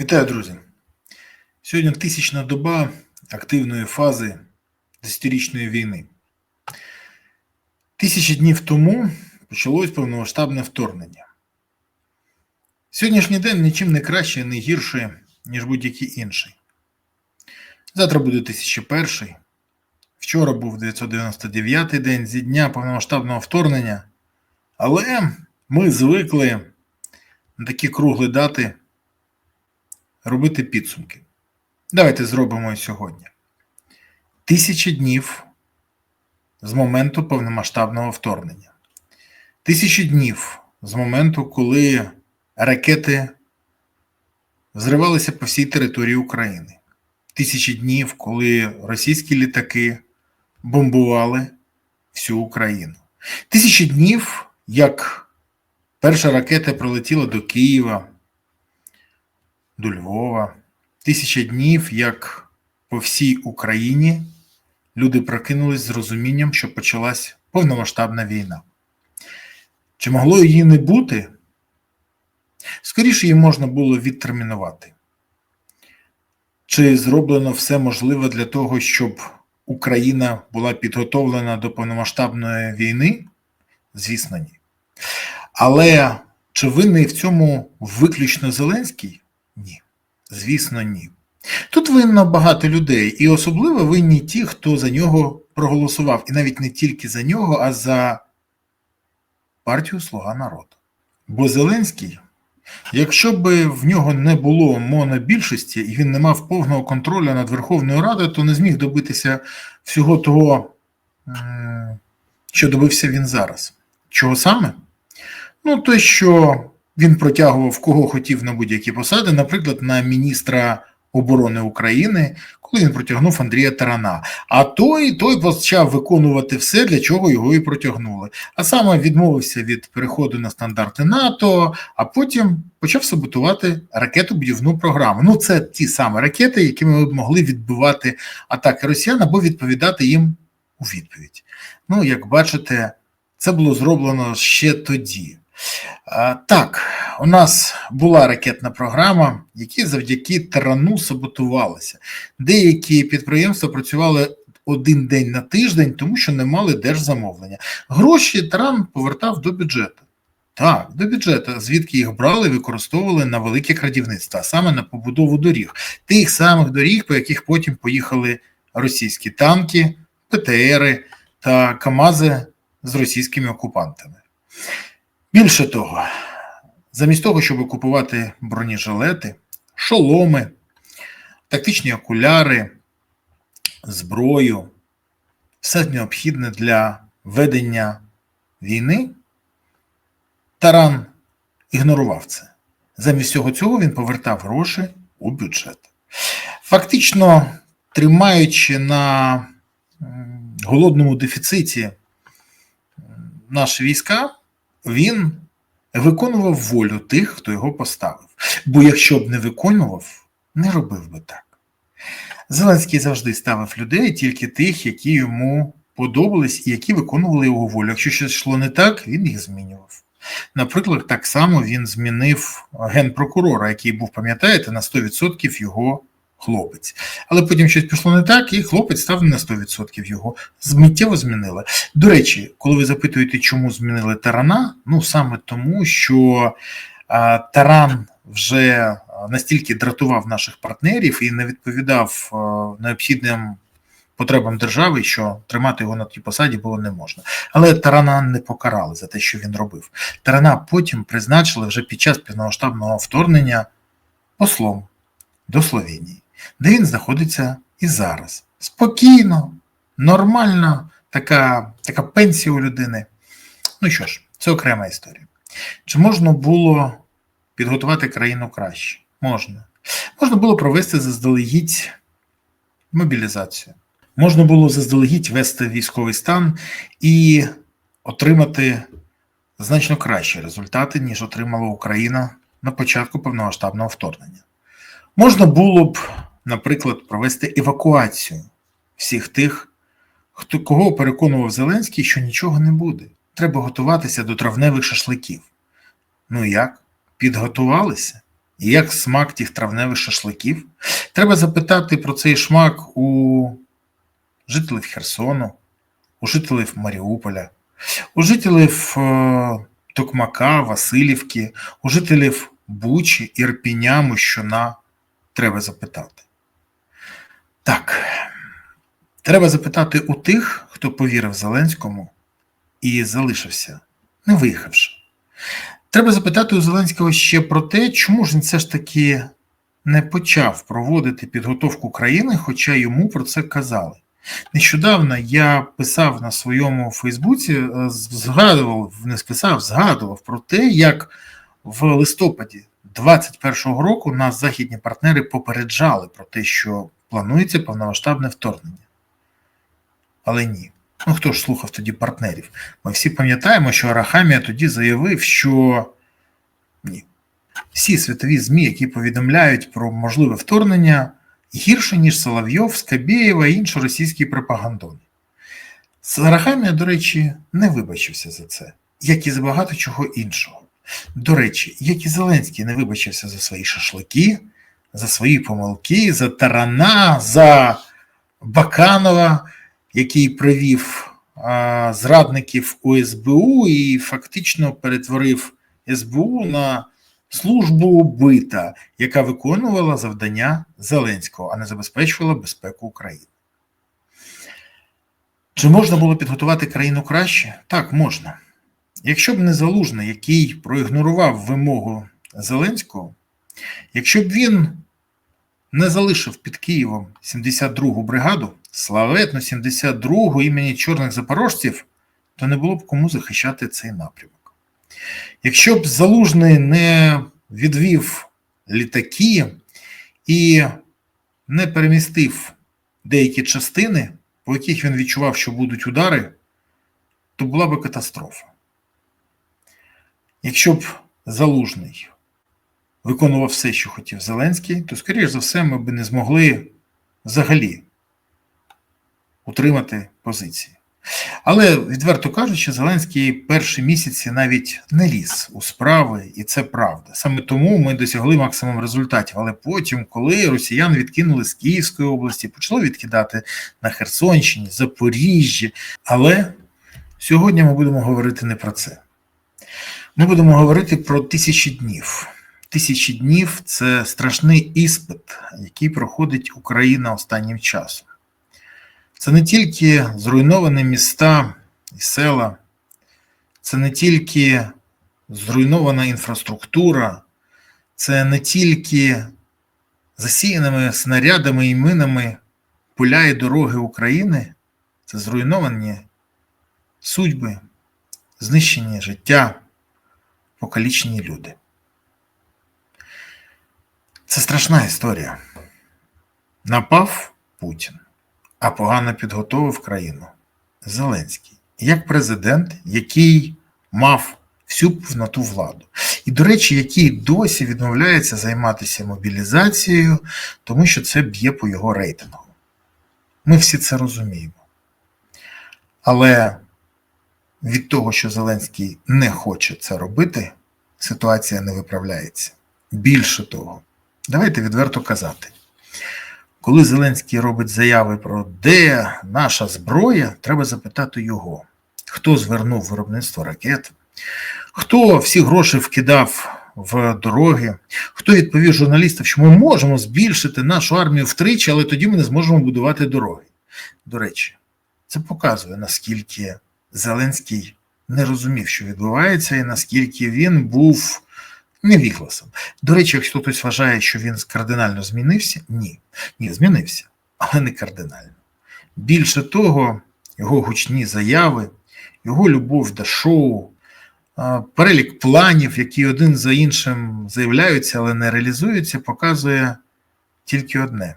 Вітаю, друзі! Сьогодні тисячна доба активної фази десятирічної війни. Тисячі днів тому почалось повномасштабне вторгнення. Сьогоднішній день нічим не краще, не гірше, ніж будь-який інший. Завтра буде 1001. Вчора був 999 день зі дня повномасштабного вторгнення. Але ми звикли на такі кругли дати робити підсумки. Давайте зробимо сьогодні. Тисячі днів з моменту повномасштабного вторгнення. Тисячі днів з моменту, коли ракети зривалися по всій території України. Тисячі днів, коли російські літаки бомбували всю Україну. Тисячі днів, як перша ракета прилетіла до Києва, до Львова. Тисяча днів, як по всій Україні люди прокинулись з розумінням, що почалась повномасштабна війна. Чи могло її не бути? Скоріше її можна було відтермінувати. Чи зроблено все можливе для того, щоб Україна була підготовлена до повномасштабної війни? Звісно, ні. Але чи винний в цьому виключно Зеленський? Ні. Звісно, ні. Тут винно багато людей, і особливо винні ті, хто за нього проголосував. І навіть не тільки за нього, а за партію Слуга народу. Бо Зеленський, якщо б в нього не було монобільшості і він не мав повного контролю над Верховною Радою, то не зміг добитися всього того, що добився він зараз. Чого саме? Ну, те, що він протягував кого хотів на будь-які посади, наприклад, на міністра оборони України, коли він протягнув Андрія Тарана. А той той почав виконувати все, для чого його і протягнули. А саме відмовився від переходу на стандарти НАТО, а потім почав саботувати ракетобудівну програму. Ну, це ті самі ракети, якими ми могли відбивати атаки росіян або відповідати їм у відповідь. Ну, як бачите, це було зроблено ще тоді. Так, у нас була ракетна програма, які завдяки тарану саботувалися. Деякі підприємства працювали один день на тиждень, тому що не мали держзамовлення. Гроші таран повертав до бюджету. Так, до бюджету, звідки їх брали, використовували на велике крадівництво, а саме на побудову доріг, тих самих доріг, по яких потім поїхали російські танки, ПТРи та Камази з російськими окупантами. Більше того, замість того, щоб купувати бронежилети, шоломи, тактичні окуляри, зброю, все необхідне для ведення війни, Таран ігнорував це. Замість всього цього він повертав гроші у бюджет. Фактично, тримаючи на голодному дефіциті наші війська він виконував волю тих, хто його поставив. Бо якщо б не виконував, не робив би так. Зеленський завжди ставив людей тільки тих, які йому подобались і які виконували його волю. Якщо щось йшло не так, він їх змінював. Наприклад, так само він змінив генпрокурора, який був, пам'ятаєте, на 100% його хлопець. Але потім щось пішло не так, і хлопець став на 100% його. Миттєво змінили. До речі, коли ви запитуєте, чому змінили тарана, ну саме тому, що а, таран вже настільки дратував наших партнерів і не відповідав а, необхідним. Потребам держави, що тримати його на тій посаді було не можна. Але Тарана не покарали за те, що він робив. Тарана потім призначили вже під час повномасштабного вторгнення послом до Словенії де він знаходиться і зараз. Спокійно, нормальна така, така пенсія у людини. Ну що ж, це окрема історія. Чи можна було підготувати країну краще? Можна. Можна було провести заздалегідь мобілізацію. Можна було заздалегідь вести військовий стан і отримати значно кращі результати, ніж отримала Україна на початку повномасштабного вторгнення. Можна було б наприклад, провести евакуацію всіх тих, хто кого переконував Зеленський, що нічого не буде. Треба готуватися до травневих шашликів. Ну як? Підготувалися? І як смак тих травневих шашликів? Треба запитати про цей шмак у жителів Херсону, у жителів Маріуполя, у жителів е, Токмака, Васильівки, у жителів Бучі, Ірпіня, Мощуна. Треба запитати. Так, треба запитати у тих, хто повірив Зеленському і залишився, не виїхавши. Треба запитати у Зеленського ще про те, чому ж він все ж таки не почав проводити підготовку країни, хоча йому про це казали. Нещодавно я писав на своєму Фейсбуці, е, згадував, не списав, згадував про те, як в листопаді 21-го року нас західні партнери попереджали про те, що планується повномасштабне вторгнення. Але ні. Ну хто ж слухав тоді партнерів? Ми всі пам'ятаємо, що Арахамія тоді заявив, що ні. Всі світові ЗМІ, які повідомляють про можливе вторгнення, гірше, ніж Соловйов, Скабєєва і інші російські пропагандони. Арахамія, до речі, не вибачився за це, як і за багато чого іншого. До речі, як і Зеленський не вибачився за свої шашлики, за свої помилки, за Тарана, за Баканова, який привів зрадників у СБУ і фактично перетворив СБУ на службу бита, яка виконувала завдання Зеленського, а не забезпечувала безпеку України. Чи можна було підготувати країну краще? Так, можна. Якщо б не Залужний, який проігнорував вимогу Зеленського, якщо б він не залишив під Києвом 72-гу бригаду, славетну 72-гу імені чорних запорожців, то не було б кому захищати цей напрямок. Якщо б Залужний не відвів літаки і не перемістив деякі частини, по яких він відчував, що будуть удари, то була б катастрофа. Якщо б Залужний виконував все, що хотів Зеленський, то, скоріш за все, ми б не змогли взагалі утримати позиції. Але, відверто кажучи, Зеленський перші місяці навіть не ліз у справи, і це правда. Саме тому ми досягли максимум результатів. Але потім, коли росіян відкинули з Київської області, почали відкидати на Херсонщині, Запоріжжі. Але сьогодні ми будемо говорити не про це. Ми будемо говорити про тисячі днів. Тисячі днів це страшний іспит, який проходить Україна останнім часом. Це не тільки зруйновані міста і села, це не тільки зруйнована інфраструктура, це не тільки засіяними снарядами і минами поля і дороги України, це зруйновані судьби, знищені життя, покалічені люди. Це страшна історія. Напав Путін а погано підготовив країну Зеленський як президент, який мав всю повноту владу. І, до речі, який досі відмовляється займатися мобілізацією, тому що це б'є по його рейтингу. Ми всі це розуміємо. Але від того, що Зеленський не хоче це робити, ситуація не виправляється. Більше того, давайте відверто казати. Коли Зеленський робить заяви про де наша зброя, треба запитати його, хто звернув виробництво ракет, хто всі гроші вкидав в дороги, хто відповів журналістам, що ми можемо збільшити нашу армію втричі, але тоді ми не зможемо будувати дороги. До речі, це показує, наскільки Зеленський не розумів, що відбувається, і наскільки він був невігласом. До речі, якщо хтось вважає, що він кардинально змінився, ні. Ні, змінився, але не кардинально. Більше того, його гучні заяви, його любов до шоу, перелік планів, які один за іншим заявляються, але не реалізуються, показує тільки одне.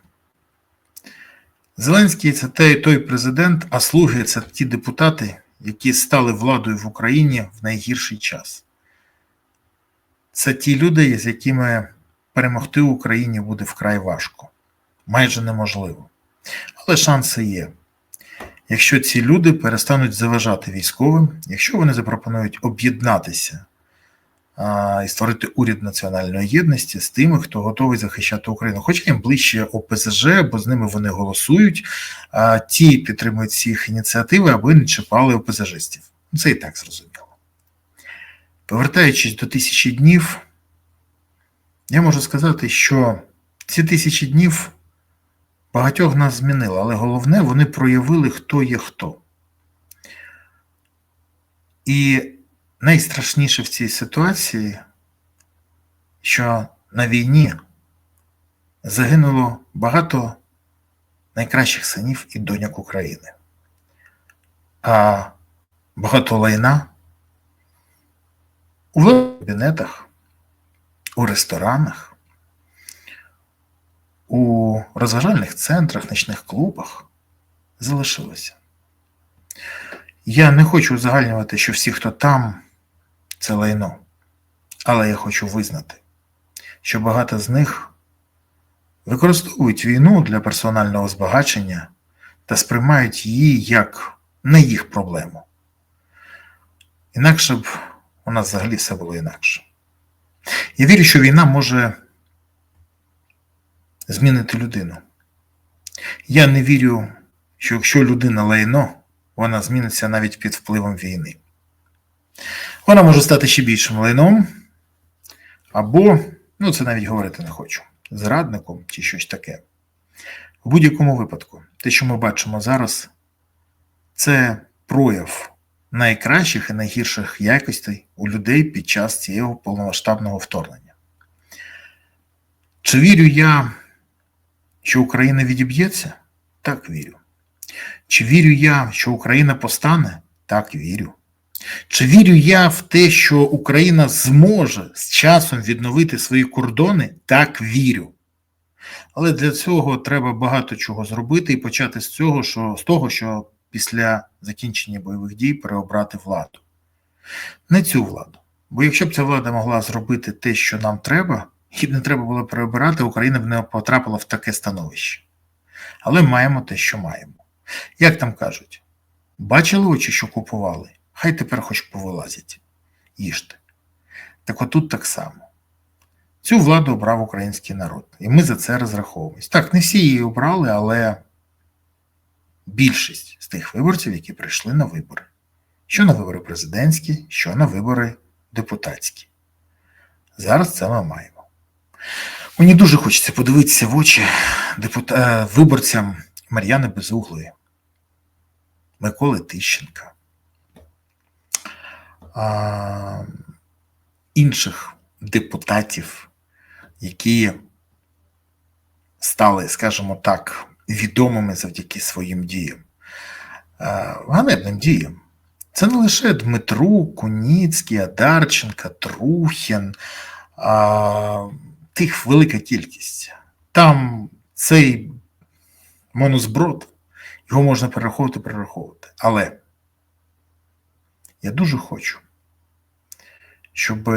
Зеленський це той, той президент, а слуги це ті депутати, які стали владою в Україні в найгірший час. Це ті люди, з якими перемогти Україні буде вкрай важко, майже неможливо. Але шанси є. Якщо ці люди перестануть заважати військовим, якщо вони запропонують об'єднатися і створити уряд національної єдності з тими, хто готовий захищати Україну. Хоча їм ближче ОПЗЖ, бо з ними вони голосують, а ті підтримують ці їх ініціативи, аби не чіпали ОПЗЖистів. Це і так зрозуміло. Повертаючись до тисячі днів, я можу сказати, що ці тисячі днів багатьох нас змінили, але головне, вони проявили, хто є хто. І найстрашніше в цій ситуації, що на війні загинуло багато найкращих синів і доньок України, а багато лайна у кабінетах, у ресторанах, у розважальних центрах, нічних клубах залишилося. Я не хочу узагальнювати, що всі, хто там, це лайно. Але я хочу визнати, що багато з них використовують війну для персонального збагачення та сприймають її як не їх проблему. Інакше б у нас взагалі все було інакше. Я вірю, що війна може змінити людину. Я не вірю, що якщо людина лайно, вона зміниться навіть під впливом війни. Вона може стати ще більшим лайном, або, ну це навіть говорити не хочу, зрадником чи щось таке. В будь-якому випадку, те, що ми бачимо зараз, це прояв найкращих і найгірших якостей у людей під час цього повномасштабного вторгнення. Чи вірю я, що Україна відіб'ється? Так вірю. Чи вірю я, що Україна постане? Так вірю. Чи вірю я в те, що Україна зможе з часом відновити свої кордони? Так вірю. Але для цього треба багато чого зробити і почати з цього, що з того, що після закінчення бойових дій переобрати владу. Не цю владу. Бо якщо б ця влада могла зробити те, що нам треба, і б не треба було переобирати, Україна б не потрапила в таке становище. Але маємо те, що маємо. Як там кажуть, бачили очі, що купували, хай тепер хоч повилазять. Їжте. Так отут так само. Цю владу обрав український народ, і ми за це розраховуємось. Так, не всі її обрали, але більшість з тих виборців, які прийшли на вибори. Що на вибори президентські, що на вибори депутатські. Зараз це ми маємо. Мені дуже хочеться подивитися в очі депута... виборцям Мар'яни Безуглої, Миколи Тищенка, а... інших депутатів, які стали, скажімо так, відомими завдяки своїм діям, ганебним діям. Це не лише Дмитру, Куніцький, Адарченка, Трухін, а, тих велика кількість. Там цей монозброд, його можна перераховувати, перераховувати. Але я дуже хочу, щоб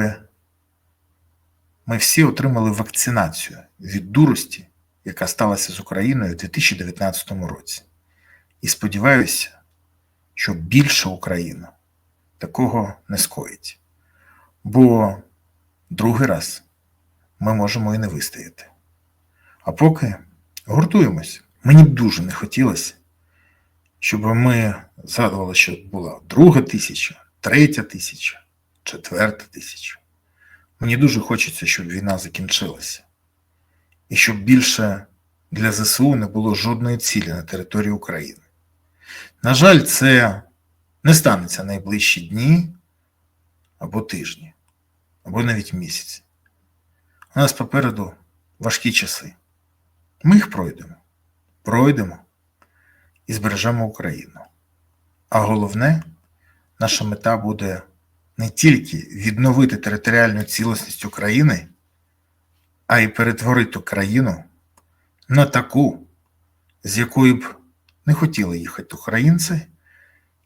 ми всі отримали вакцинацію від дурості, яка сталася з Україною у 2019 році. І сподіваюся, що більша Україна такого не скоїть. Бо другий раз ми можемо і не вистояти. А поки гуртуємось. Мені б дуже не хотілося, щоб ми згадували, що була друга тисяча, третя тисяча, четверта тисяча. Мені дуже хочеться, щоб війна закінчилася. І щоб більше для ЗСУ не було жодної цілі на території України. На жаль, це не станеться найближчі дні або тижні, або навіть місяці. У нас попереду важкі часи. Ми їх пройдемо. Пройдемо і збережемо Україну. А головне, наша мета буде не тільки відновити територіальну цілісність України, а й перетворити країну на таку, з якої б не хотіли їхати українці,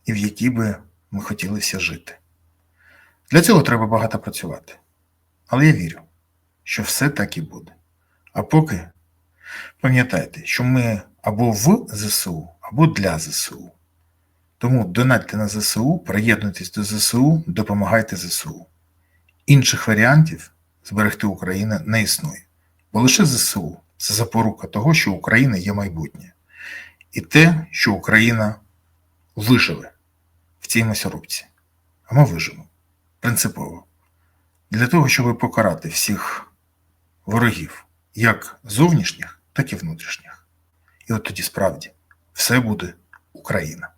і в якій би ми хотіли всі жити. Для цього треба багато працювати. Але я вірю, що все так і буде. А поки пам'ятайте, що ми або в ЗСУ, або для ЗСУ. Тому донатьте на ЗСУ, приєднуйтесь до ЗСУ, допомагайте ЗСУ. інших варіантів зберегти Україну не існує. Бо лише ЗСУ це запорука того, що Україна є майбутнє. І те, що Україна виживе в цій м'ясорубці. А ми виживемо принципово. Для того, щоб покарати всіх ворогів, як зовнішніх, так і внутрішніх. І от тоді справді все буде Україна.